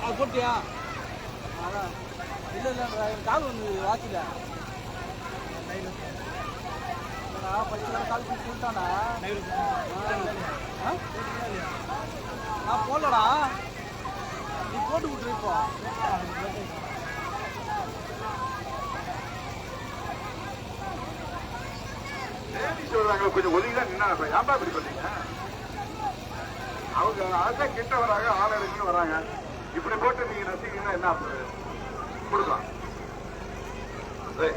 ஆ போட்டியா? அதான் இல்லை இல்லை கால் வந்து வாட்சில் பத்து கால் ஆ? நான் போடலடா. நீ போட்டு விட்டுரு இப்போ. சொல்றாங்க? கொஞ்சம் ஒதுங்கி தான் நின்னா ஏன்பா இப்படி பண்ணீங்க அவங்க அதான் கிட்ட வராங்க ஆள் வராங்க. இப்படி போட்டு நீங்க ரசிக்கீங்கன்னா என்ன ஆகுது கொடுக்கலாம் சரி.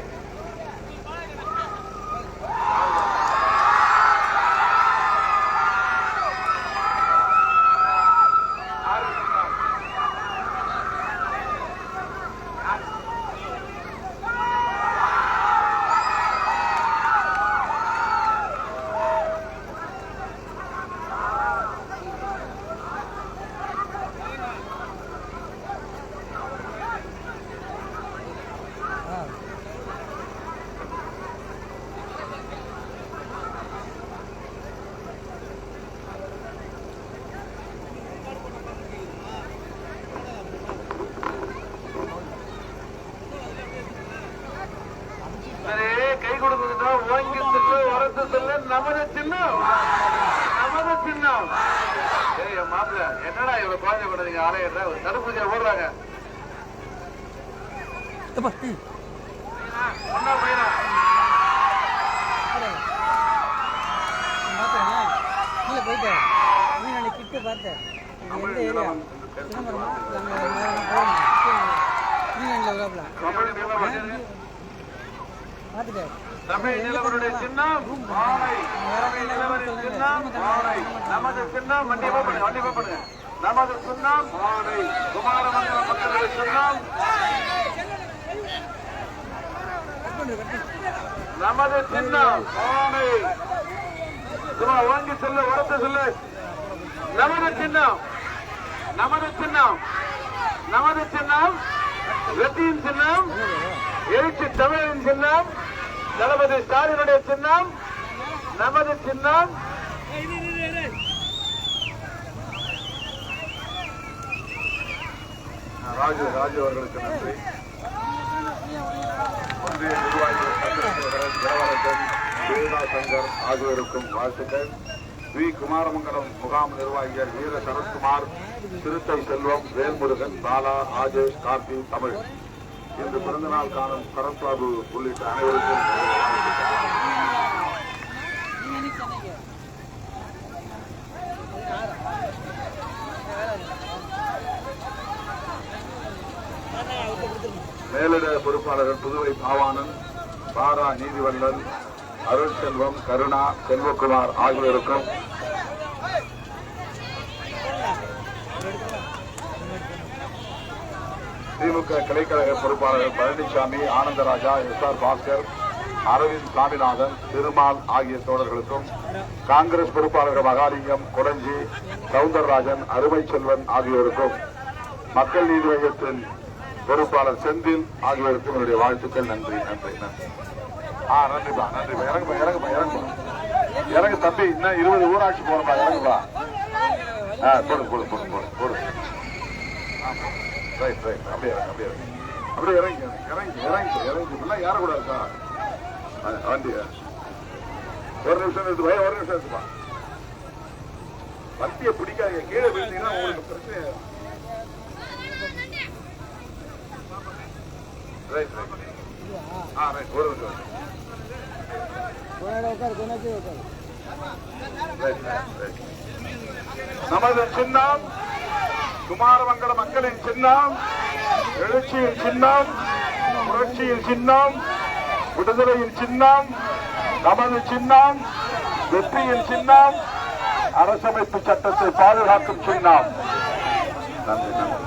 ஆறு நிமிஷம். சரி கை கொடுக்குதுன்னா ஓங்கி செல்லு உரத்து செல்லு நமது சின்னம் நமது சின்னம் ஏய் என் மாப்பிள்ள என்னடா இவ்வளவு குழந்தை கூட நீங்க ஆலையிடுற தடுப்பூசியை ஓடுறாங்க ஒன்னா இல்லை போயிட்டேன் நீ கிட்ட பார்த்தேன். இது எந்த ஏரியா? சிதம்பரமா? நீலண்டில் விழாப்புல தமிழ் நிலவரம் பார்த்துட்டேன் தமிழ் நிலவருடைய சின்னம். நமது சின்னம் வண்டி பண்ணுங்க வண்டி பண்ணுங்க நமது சின்னம் குமாரமங்கலம் மக்களுடைய சின்னம் நமது சின்னம் மாலை. சும்மா வாங்கி செல்ல உரத்து செல்லு. நமது சின்னம் நமது சின்னம் நமது சின்னம் வெற்றியின் சின்னம் எழுச்சி தமிழின் சின்னம் தளபதி ஸ்டாலினுடைய சின்னம் நமது சின்னம் ராஜு ராஜு அவர்களுக்கு நன்றி. ஒன்றிய நிர்வாகிகள் சந்திரசேகரன் ஜெயவரதன் வேதா சங்கர் ஆகியோருக்கும் வாழ்த்துக்கள். வி. குமாரமங்கலம் முகாம் நிர்வாகிகள் வீர சரத்குமார் திருத்தல் செல்வம் வேல்முருகன் பாலா ராஜேஷ் கார்த்தி தமிழ். இன்று பிறந்தநாள் காணும் சரத்பாபு உள்ளிட்ட அனைவருக்கும் மேலிட பொறுப்பாளர்கள் புதுவை பாவானன் பாரா நீதிவல்லன் அருள் செல்வம் கருணா செல்வகுமார் ஆகியோருக்கும் திமுக கிளைக்கழக பொறுப்பாளர்கள் பழனிசாமி ஆனந்தராஜா எஸ் ஆர் பாஸ்கர் அரவிந்த் சாமிநாதன் திருமால் ஆகிய தோழர்களுக்கும் காங்கிரஸ் பொறுப்பாளர்கள் மகாலிங்கம் குடஞ்சி சவுந்தரராஜன் அருமை செல்வன் ஆகியோருக்கும் மக்கள் நீதி மையத்தின் பொறுப்பாளர் செந்தில் ஆகியோருக்கும் என்னுடைய வாழ்த்துக்கள். நன்றி நன்றி நன்றி. ஆ நன்றிப்பா நன்றிப்பா இறங்குப்பா இறங்குப்பா இறங்குப்பா இறங்கு தம்பி இன்னும் இருபது ஊராட்சி போறப்பா இறங்குப்பா ஆ போடு போடு போடு போடு போடு. ரைட் ரைட் அப்படியே இறங்கு, அப்படியே இறங்கு. அப்படியே இறங்கி இறங்கி இறங்கி இறங்கி. இப்படிலாம் யார கூட இருக்கா? ஆ, ஒரு நிமிஷம் எடுத்து போய் ஒரு நிமிஷம் எடுத்துப்பா வண்டியை பிடிக்காதீங்க. கீழே விழுந்தீங்கன்னா உங்களுக்கு பிரச்சனை ரைட் ரைட் ஆ ரைட் ஒரு நிமிஷம் நமது சின்னம் குமாரமங்கல மக்களின் சின்னம் எழுச்சியின் சின்னம் புரட்சியின் சின்னம் விடுதலையின் சின்னம் நமது சின்னம் வெற்றியின் சின்னம் அரசமைப்பு சட்டத்தை பாதுகாக்கும் சின்னம். நன்றி நன்றி நன்றி.